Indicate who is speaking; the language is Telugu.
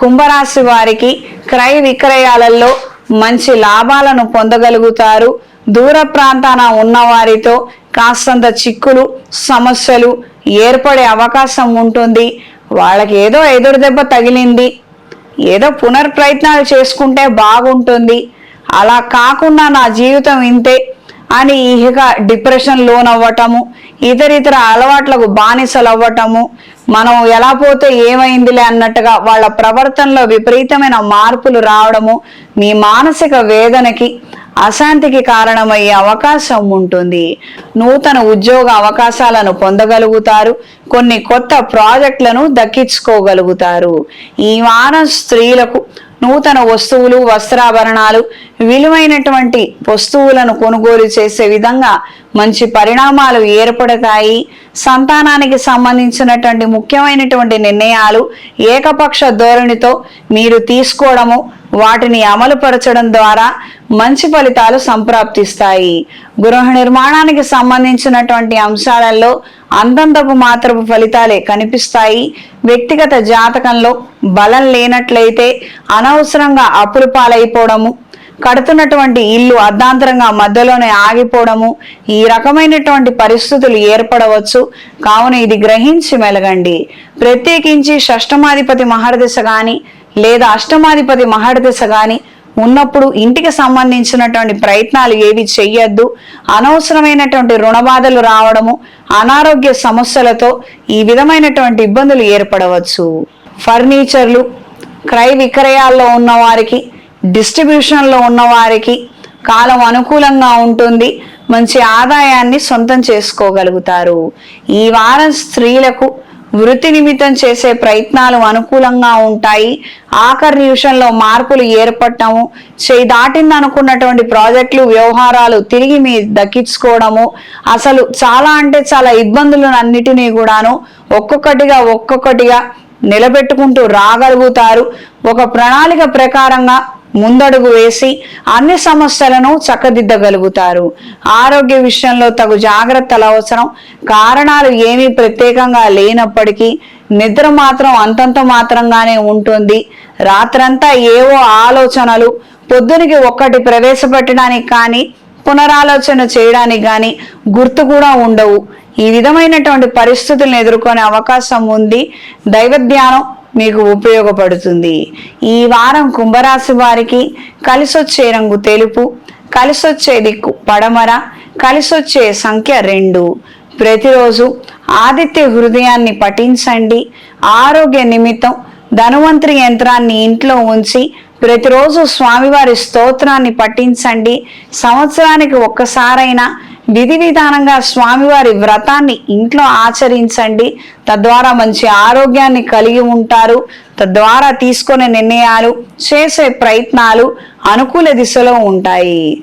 Speaker 1: కుంభరాశి వారికి క్రయ విక్రయాలలో మంచి లాభాలను పొందగలుగుతారు. దూర ప్రాంతాన ఉన్నవారితో కాస్తంత చిక్కులు సమస్యలు ఏర్పడే అవకాశం ఉంటుంది. వాళ్ళకి ఏదో ఎదురు దెబ్బ తగిలింది. ఏదో పునర్ప్రయత్నాలు చేసుకుంటే బాగుంటుంది. అలా కాకుండా నా జీవితం ఇంతే అని ఇక డిప్రెషన్ లోన్ అవ్వటము అలవాట్లకు బానిసలు అవ్వటము మనం ఎలా పోతే ఏమైందిలే అన్నట్టుగా వాళ్ళ ప్రవర్తనలో విపరీతమైన మార్పులు రావడము మీ మానసిక వేదనకి అశాంతికి కారణమయ్యే అవకాశం ఉంటుంది. నూతన ఉద్యోగ అవకాశాలను పొందగలుగుతారు. కొన్ని కొత్త ప్రాజెక్టులను దక్కించుకోగలుగుతారు. ఈ వారం స్త్రీలకు నూతన వస్తువులు వస్త్రాభరణాలు విలువైనటువంటి వస్తువులను కొనుగోలు చేసే విధంగా మంచి పరిణామాలు ఏర్పడతాయి. సంతానానికి సంబంధించినటువంటి ముఖ్యమైనటువంటి నిర్ణయాలు ఏకపక్ష ధోరణితో మీరు తీసుకోవడము వాటిని అమలుపరచడం ద్వారా మంచి ఫలితాలు సంప్రాప్తిస్తాయి. గృహ నిర్మాణానికి సంబంధించినటువంటి అంశాలలో అంతంతపు మాత్రపు ఫలితాలే కనిపిస్తాయి. వ్యక్తిగత జాతకంలో బలం లేనట్లయితే అనవసరంగా అప్పులు పాలైపోవడము కడుతున్నటువంటి ఇల్లు అర్ధాంతరంగా మధ్యలోనే ఆగిపోవడము ఈ రకమైనటువంటి పరిస్థితులు ఏర్పడవచ్చు. కావున ఇది గ్రహించి మెలగండి. ప్రత్యేకించి షష్టమాధిపతి మహర్దశ గాని లేదా అష్టమాధిపతి మహాడదశ కానీ ఉన్నప్పుడు ఇంటికి సంబంధించినటువంటి ప్రయత్నాలు ఏవి చెయ్యొద్దు. అనవసరమైనటువంటి రుణబాధలు రావడము అనారోగ్య సమస్యలతో ఈ విధమైనటువంటి ఇబ్బందులు ఏర్పడవచ్చు. ఫర్నిచర్లు క్రయ విక్రయాల్లో ఉన్న వారికి డిస్ట్రిబ్యూషన్లో ఉన్న వారికి కాలం అనుకూలంగా ఉంటుంది. మంచి ఆదాయాన్ని సొంతం చేసుకోగలుగుతారు. ఈ వారం స్త్రీలకు వృత్తి నిమిత్తం చేసే ప్రయత్నాలు అనుకూలంగా ఉంటాయి. ఆఖరి నిమిషంలో మార్పులు ఏర్పడటము చేయి దాటింది అనుకున్నటువంటి ప్రాజెక్టులు వ్యవహారాలు తిరిగి మీ దక్కించుకోవడము. అసలు చాలా అంటే చాలా ఇబ్బందులను అన్నిటినీ కూడాను ఒక్కొక్కటిగా ఒక్కొక్కటిగా నిలబెట్టుకుంటూ రాగలుగుతారు. ఒక ప్రణాళిక ప్రకారంగా ముందడుగు వేసి అన్ని సమస్యలను చక్కదిద్దగలుగుతారు. ఆరోగ్య విషయంలో తగు జాగ్రత్తలు అవసరం. కారణాలు ఏమీ ప్రత్యేకంగా లేనప్పటికీ నిద్ర మాత్రం అంతంత మాత్రంగానే ఉంటుంది. రాత్రంతా ఏవో ఆలోచనలు పొద్దునికి ఒక్కటి ప్రవేశపెట్టడానికి కానీ పునరాలోచన చేయడానికి కానీ గుర్తు కూడా ఉండవు. ఈ విధమైనటువంటి పరిస్థితులను ఎదుర్కొనే అవకాశం ఉంది. దైవ ధ్యానం మీకు ఉపయోగపడుతుంది. ఈ వారం కుంభరాశి వారికి కలిసొచ్చే రంగు తెలుపు కలిసొచ్చే దిక్కు పడమర కలిసొచ్చే సంఖ్య రెండు. ప్రతిరోజు ఆదిత్య హృదయాన్ని పఠించండి. ఆరోగ్య నిమిత్తం ధనువంతరి యంత్రాన్ని ఇంట్లో ఉంచి ప్రతిరోజు స్వామివారి స్తోత్రాన్ని పఠించండి. సంవత్సరానికి ఒక్కసారైనా విధి విధానంగా స్వామివారి వ్రతాన్ని ఇంట్లో ఆచరించండి. తద్వారా మంచి ఆరోగ్యాన్ని కలిగి ఉంటారు. తద్వారా తీసుకునే నిర్ణయాలు చేసే ప్రయత్నాలు అనుకూల దిశలో ఉంటాయి.